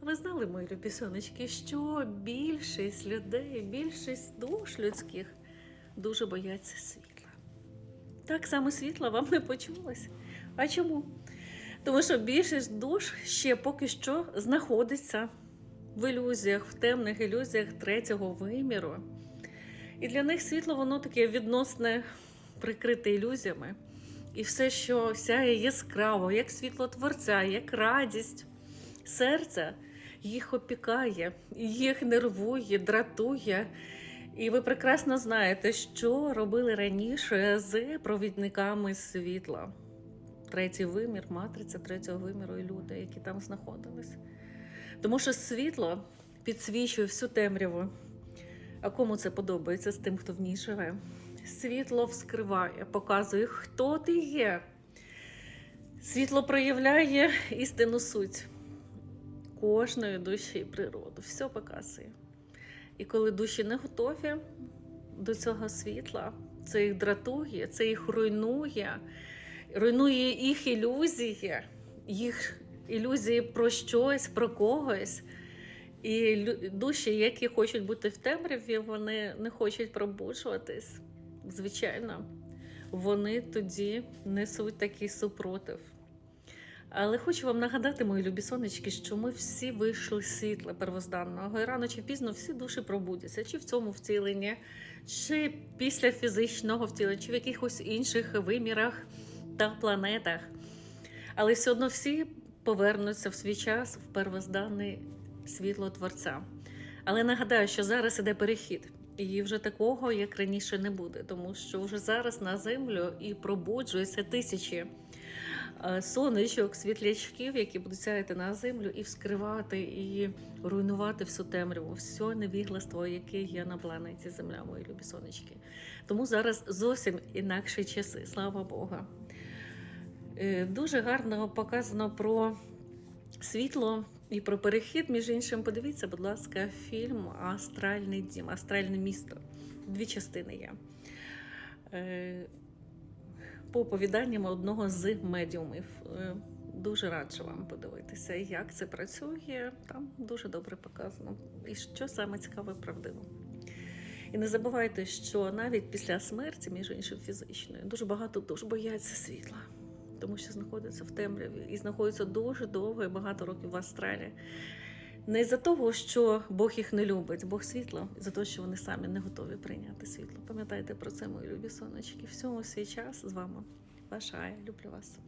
Ви знали, мої любі сонечки, що більшість людей, більшість душ людських дуже бояться світла. Так само світла вам не почулось. А чому? Тому що більшість душ ще поки що знаходиться в ілюзіях, в темних ілюзіях третього виміру. І для них світло воно таке відносне, прикрите ілюзіями. І все, що сяє яскраво, як світло творця, як радість серця, їх опікає, їх нервує, дратує. І ви прекрасно знаєте, що робили раніше з провідниками світла. Третій вимір, матриця третього виміру і люди, які там знаходились. Тому що світло підсвічує всю темряву. А кому це подобається з тим, хто в ній живе? Світло вскриває, показує, хто ти є. Світло проявляє істинну суть кожної душі природу. Все показує. І коли душі не готові до цього світла, це їх дратує, це їх руйнує, руйнує їх ілюзії, їх ілюзії про щось, про когось. І душі, які хочуть бути в темряві, вони не хочуть пробуджуватись. Звичайно, вони тоді несуть такий супротив. Але хочу вам нагадати, мої любі сонечки, що ми всі вийшли з світла первозданного. І рано чи пізно всі душі пробудяться, чи в цьому втіленні, чи після фізичного втілення, чи в якихось інших вимірах та планетах. Але все одно всі повернуться в свій час в первозданний світло Творця. Але нагадаю, що зараз іде перехід, і вже такого, як раніше, не буде, тому що вже зараз на землю і пробуджуються тисячі сонечок, світлячків, які будуть сяяти на землю і вскривати, і руйнувати всю темряву, все невігластво, яке є на планеті Земля, мої любі сонечки. Тому зараз зовсім інакші часи, слава Богу. Е, Дуже гарно показано про світло і про перехід. Між іншим, подивіться, будь ласка, фільм Астральний дім, Астральне місто. Дві частини є. По оповіданням одного з медіумів. Е, Дуже раджу вам подивитися, як це працює. Там дуже добре показано. І що саме цікаве, правдиво. І не забувайте, що навіть після смерті, між іншим фізичної, дуже багато душ бояться світла, тому що знаходяться в темряві і знаходяться дуже довго і багато років в астралі. Не за того, що Бог їх не любить, Бог світло, за те, що вони самі не готові прийняти світло. Пам'ятайте про це, мої любі сонечки. Всьому свій час з вами. Ваша Ая. Люблю вас.